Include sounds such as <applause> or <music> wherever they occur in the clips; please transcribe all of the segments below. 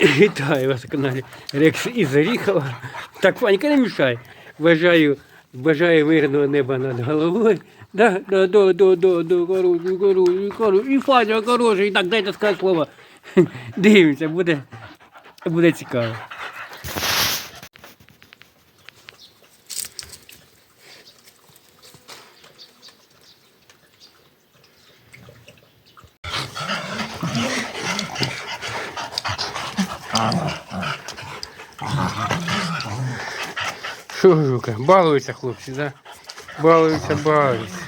Вітаю вас на каналі Рекс із Оріхова. Так, Ванька, не мішай. Бажаю, бажаю мирного неба над головою. Да, да, да, да, да, да, хороший, хороший, хороший. І Фаня хороший. Так, дайте сказати слово. Дивимося, буде, буде цікаво. Що, жука, балуються хлопці, да? Балуються, балуються.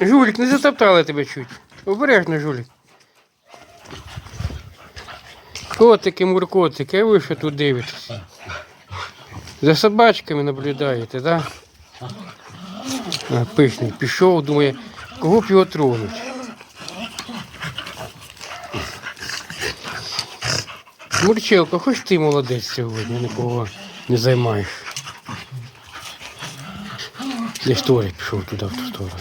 Жулік, не затоптали тебе чуть. Обережно, жулік. Котики, муркотики, а ви що тут дивитесь? За собачками наблюдаєте, да? Пишний, пішов, думає, кого б його тронуть. Мурчелко, хоч ти молодець сьогодні, нікого не займаєш. Десь Торик пішов туди, в ту сторону.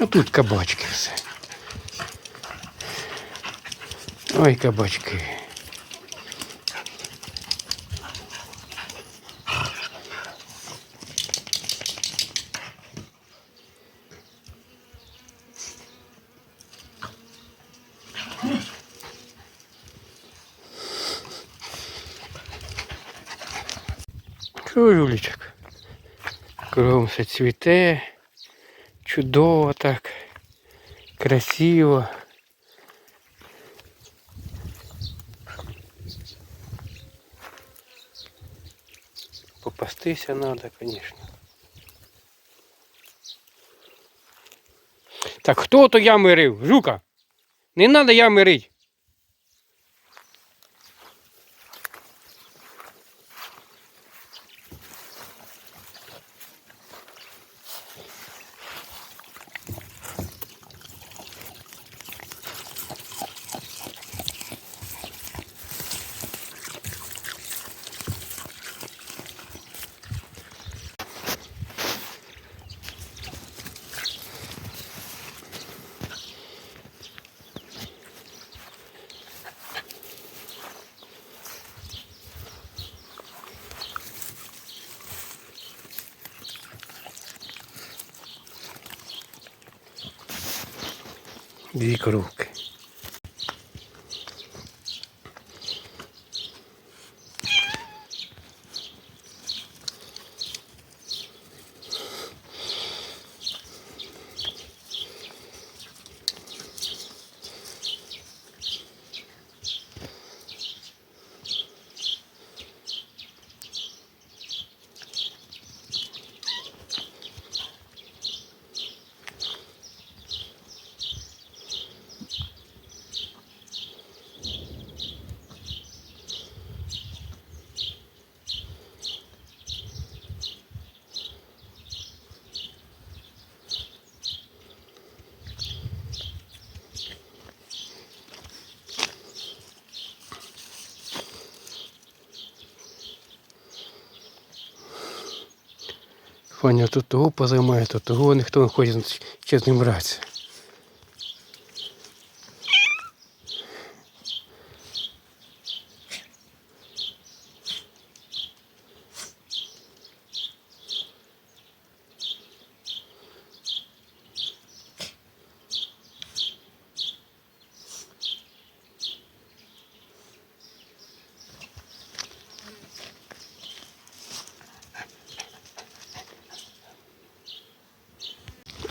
А тут кабачки все. Ой, кабачки. Що? Кругом все цвіте. Чудово так. Красиво. Попастися надо, конечно. Так хто то ями рив? Жука? Не でいいかろ。Фаня тут того позаймає, то того ніхто не хоче ще з ним братися.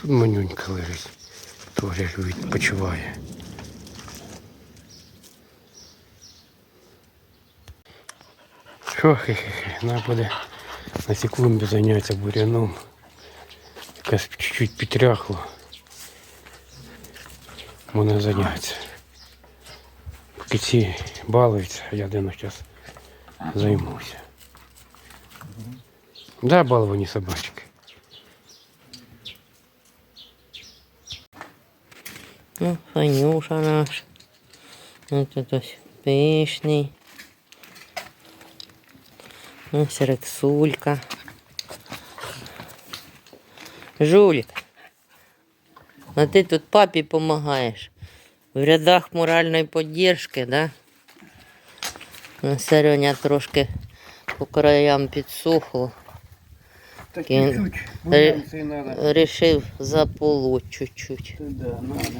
Тут манюнька лежить, теж відпочиває. Що, хе-хе-хе, треба буде на цій зайнятися буряном. Якась чуть-чуть підряхло. Можна зайнятися. Поки ці балуються, я денно зараз займуся. Да, баловані собачки. Ну, Фанюша наш. Ось тут ось пишний. Ось рексулька. Жулік. А ти тут папі допомагаєш. В рядах моральної підтримки, да? Ну, Сереня трошки по краям підсохло. Так надо. Рішив заполоть чуть-чуть. Да, надо.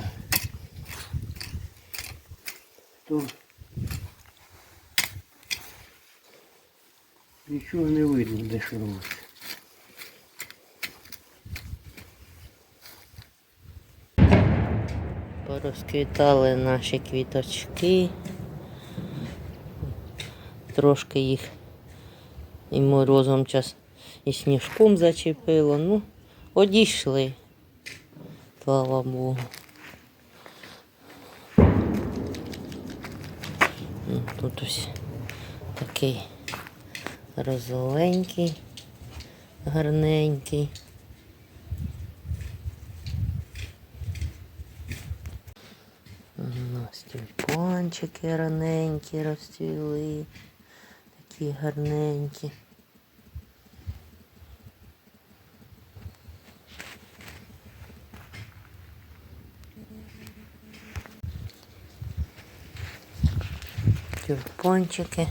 То нічого не видно, де що робити. Порозквітали наші квіточки. Трошки їх і морозом час і сніжком зачепило. Ну, одійшли. Слава Богу. Тут ось такий розовенький, гарненький. Нас тюльпанчики раненькі розцвіли. Такі гарненькі. Тюльпанчики.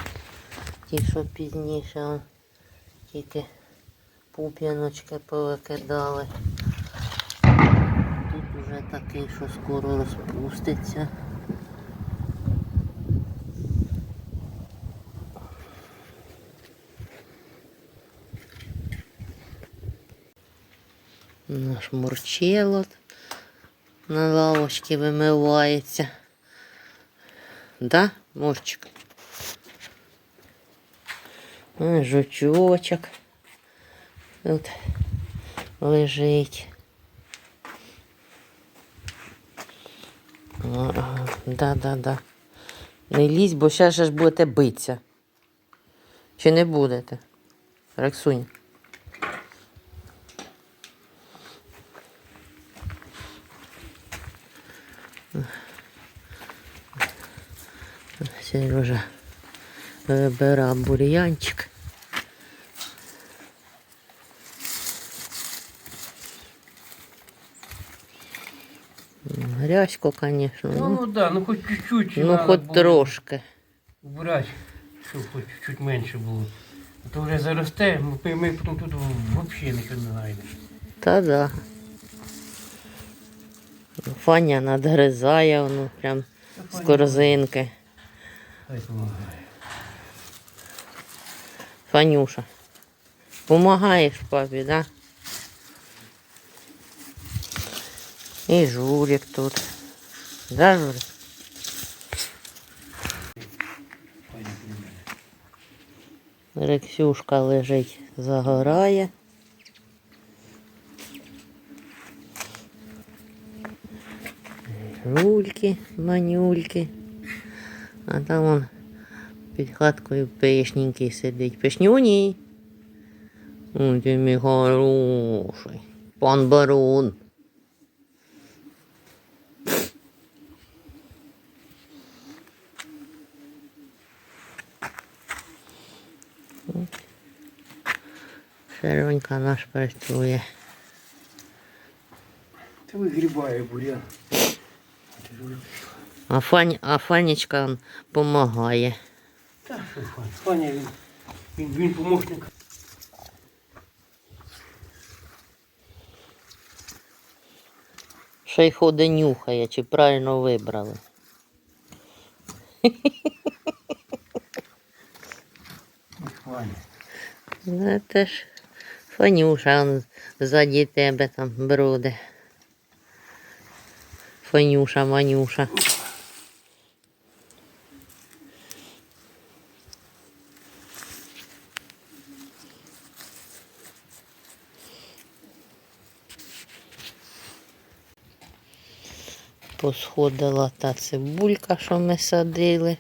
Ті, що пізніше тільки пуп'яночки повикидали. Тут уже такий, що скоро розпуститься. Наш мурчело на лавочці вимивається. Да, Мурчик? А, Жучочок. Тут лежить. Ага, да, да, да. Не лізь, бо зараз ж будете битися. Чи не будете? Рексунь. Сережа вибирав бур'янчик. Грязько, звісно. Ну, Ну, ну да, ну хоч чуть-чуть. ну хоч було трошки. Убрати, щоб хоч чуть менше було. А то вже заросте, ми, ми потім тут взагалі нічого не знайдемо. Та да. Фаня надгризає воно прям з корзинки. Хай помагає. Фанюша. Помагаєш папі, да? І журик тут. Да, журик? Рексюшка лежить, загорає. Жульки, манюльки. А там он під хаткою пишненький сидить. Пишнюні. Ой, ти мій хороший. Пан барон. Шеронька наш працює. Це вигрібає бурян. А, Фань, а Фанечка он помагає. Та що Фаня? Він, він, він помощник. Ще й ходить нюхає, чи правильно вибрали. Ну, це ж Фанюша он ззаді тебе там броде. Фанюша, Манюша. Посходила та цибулька, що ми садили.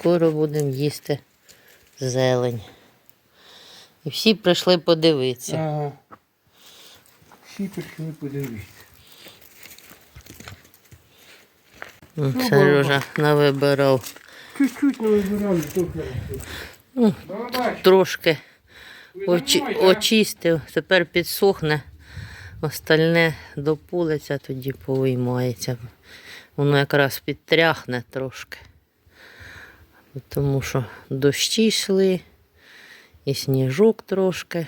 скоро будемо їсти зелень. І всі прийшли подивитися. Ага. Всі прийшли подивитися. Ну, Сережа навибирав Чуть-чуть то хорошо. Ну, трошки очі, очистив, тепер підсохне, остальне допулиться, тоді повиймається. Воно якраз підтряхне трошки. Тому що дощі йшли, і сніжок трошки.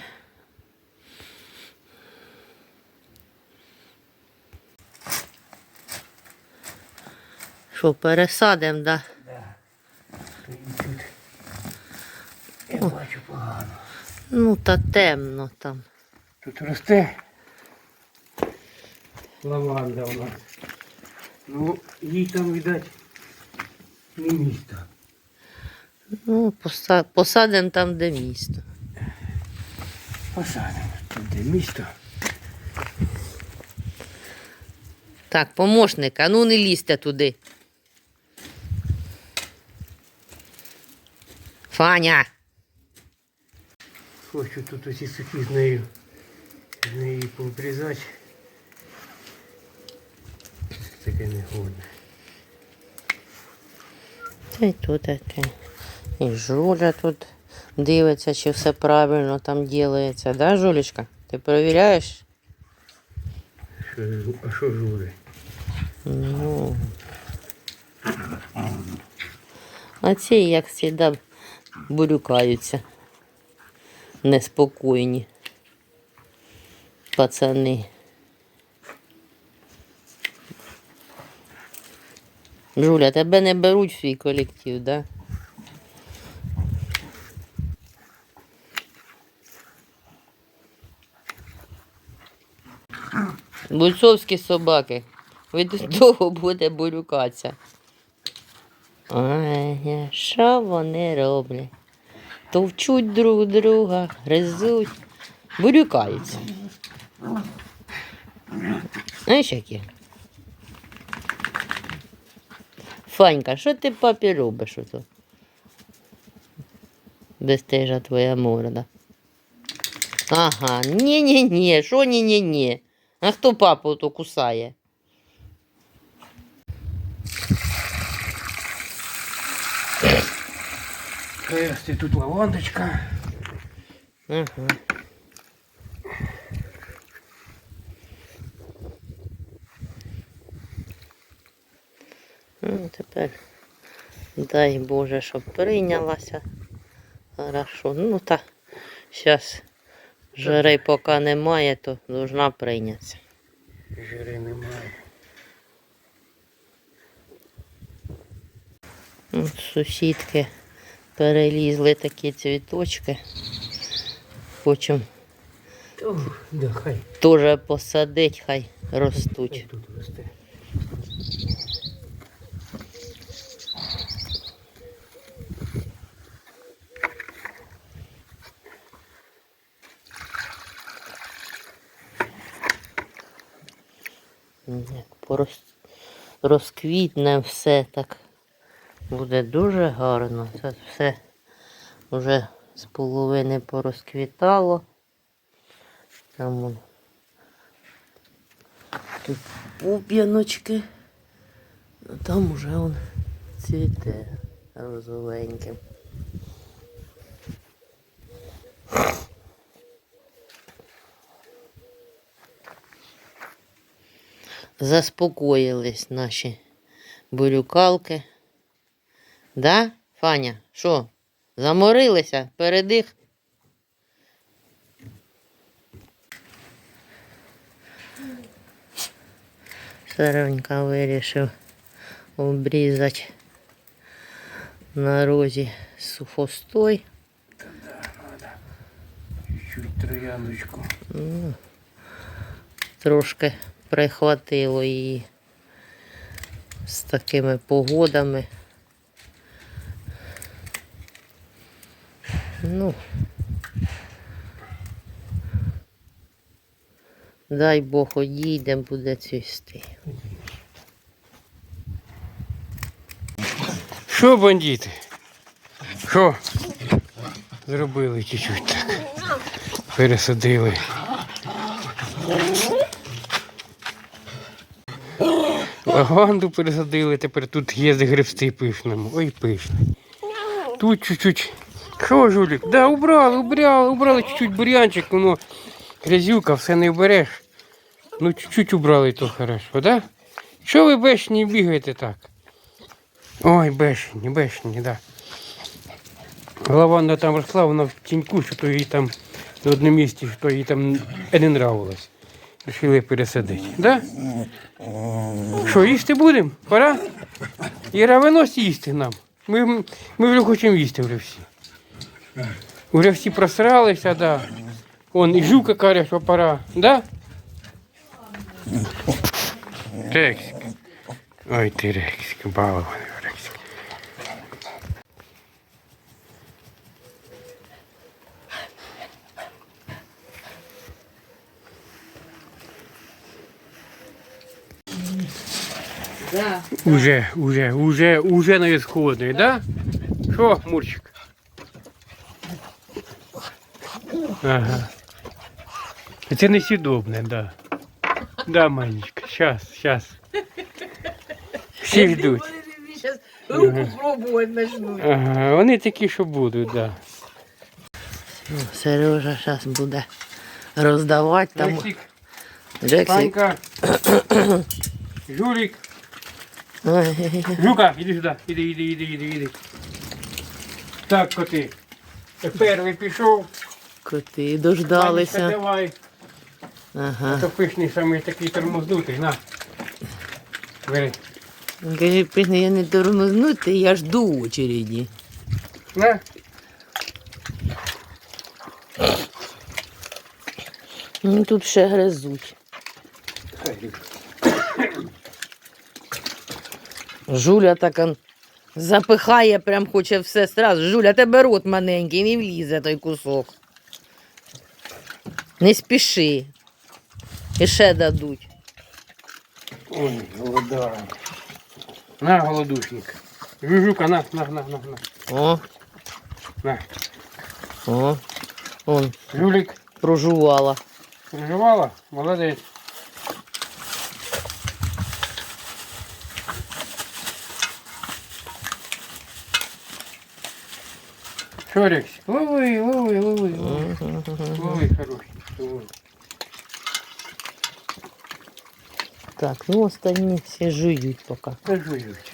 Що, пересадимо, да? Ну, та темно там. Тут росте лаванда у нас. Ну, їй там, видать, не місто. Ну, поса- посадимо там, де місто. Посадимо. Тут де місто. Так, помощник, а ну не лізьте туди. Фаня. Хочу тут усі сухі з нею. З нею пообрізати. Таке не годне. Та й тут таке. І Жуля тут дивиться, чи все правильно там ділається. Да, Жулечка? Ти перевіряєш? Що, а що жури? Ну. А ці, як завжди, бурюкаються. Неспокійні. Пацани. Жуля, тебе не беруть в свій колектив, да? Бойцовські собаки. Ви тут довго буде бурюкатися. Ай, що вони роблять? Товчуть друг друга, гризуть, бурюкаються. Знаєш які? Фанька, що ти папі робиш ото? Бестежа твоя морда. Ага, ні-ні-ні, що ні-ні-ні? А хто папу то кусає? Росте тут лавандочка. Ага. Ну, тепер дай Боже, щоб прийнялася. Хорошо. Ну та зараз жирей поки немає, то должна прийнятися. Жири немає. От сусідки перелізли такі цвіточки. Хочемо да, теж посадити, хай ростуть. тут росте. Як порос... розквітне все так буде дуже гарно. Це все вже з половини порозквітало. Там тут пуп'яночки, а там уже он цвіте розовеньким. Заспокоїлись наші бурюкалки. Да, Фаня? Що? Заморилися? Передих? Саронька вирішив обрізати на розі сухостой. Трояндочку. Трошки прихватило її з такими погодами. Ну, дай Бог одійде, буде цвісти. Що, бандити? Що? Зробили чуть-чуть так. Пересадили. Лаванду пересадили, тепер тут є де гребсти пишному. Ой, пишний. Тут чуть-чуть Що, жулік? Да, убрали, убрали, убрали чуть-чуть бур'янчик, воно грязюка, все не вбереш. Ну, чуть-чуть убрали, то хорошо, да? Що ви бешені бігаєте так? Ой, бешені, бешені, да. Лаванда там росла, вона в тіньку, що то їй там на одному місці, що їй там не нравилось. Рішили пересадити. Да? Що, їсти будемо? Пора? Іра, винось їсти нам. Ми, ми вже хочемо їсти вже всі. Уже всі просралися, да. Вон і жука каже, що пора. Да? Рексик. Ой ти Рексик, балований Рексик. Да. Уже, уже, уже, уже на исходной, да? Що, Мурчик? Ага. Це несъедобне, да. Да, Манечка, сейчас, сейчас. Всі ждуть. Зараз руку пробувати почнуть. Ага, вони такі, що будуть, да. Ну, Сережа зараз буде роздавати там. Рексик, Джексі. Танька, <coughs> Жулик, Ой, Жука, іди сюди, іди, іди, іди, іди, іди. Так, коти. Перший пішов. Коти Ванечка, дождалися. давай. Ага. То пишний саме такий тормознутий, на. Бери. Каже, пізно я не тормознути, я жду очереді. На. Ну тут ще гризуть. Жуля так он запихає, прям хоче все сразу. Жуля, тебе рот маленький, не влізе той кусок. Не спіши. І ще дадуть. Ой, голода. На, голодушник. Жужука, на, на, на, на, на. О, на. о, он Жулик, прожувала. переживала? Молодець. Лови, лови, лови, лови. Лови, хороший. Так, ну останні всі жують поки. Та жують.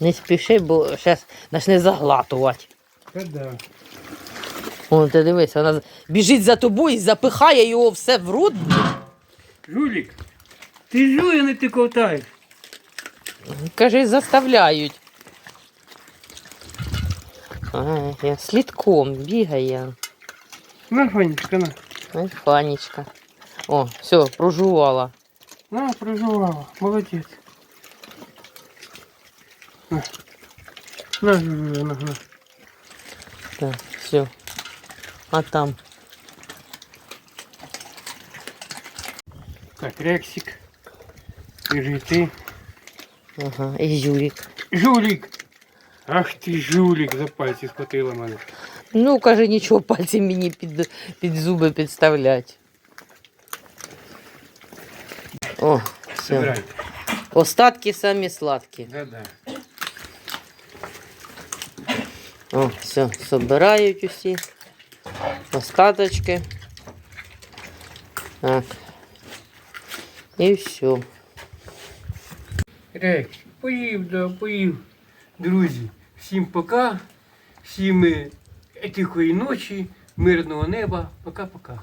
Не спіши, бо зараз почне заглатувати. Та да. О, ти дивись, вона біжить за тобою і запихає його все в рот. Жулик, ти жуй, а не ти ковтаєш. Каже, заставляють. Ай, я слідком бігає. На, Фанечка, на. Ай, Фанечка. О, все, прожувала. На, проживала. Молодець. На. На, Жужуля, на, на. Так, все. А там. Так, Рексик. Біжи ти. Ага, і Юрік. Жулик. Ах ти жулик, за пальці схватила мене. Ну, каже, нічого, пальці мені під, під зуби підставлять. О, все. Забирай. Остатки самі сладкі. Да-да. О, все, собирають усі. Остаточки. Так. І все. Рекс, поїв, да, поїв. Друзі, Всім пока. Всім тихої ночі, мирного неба. Пока-пока.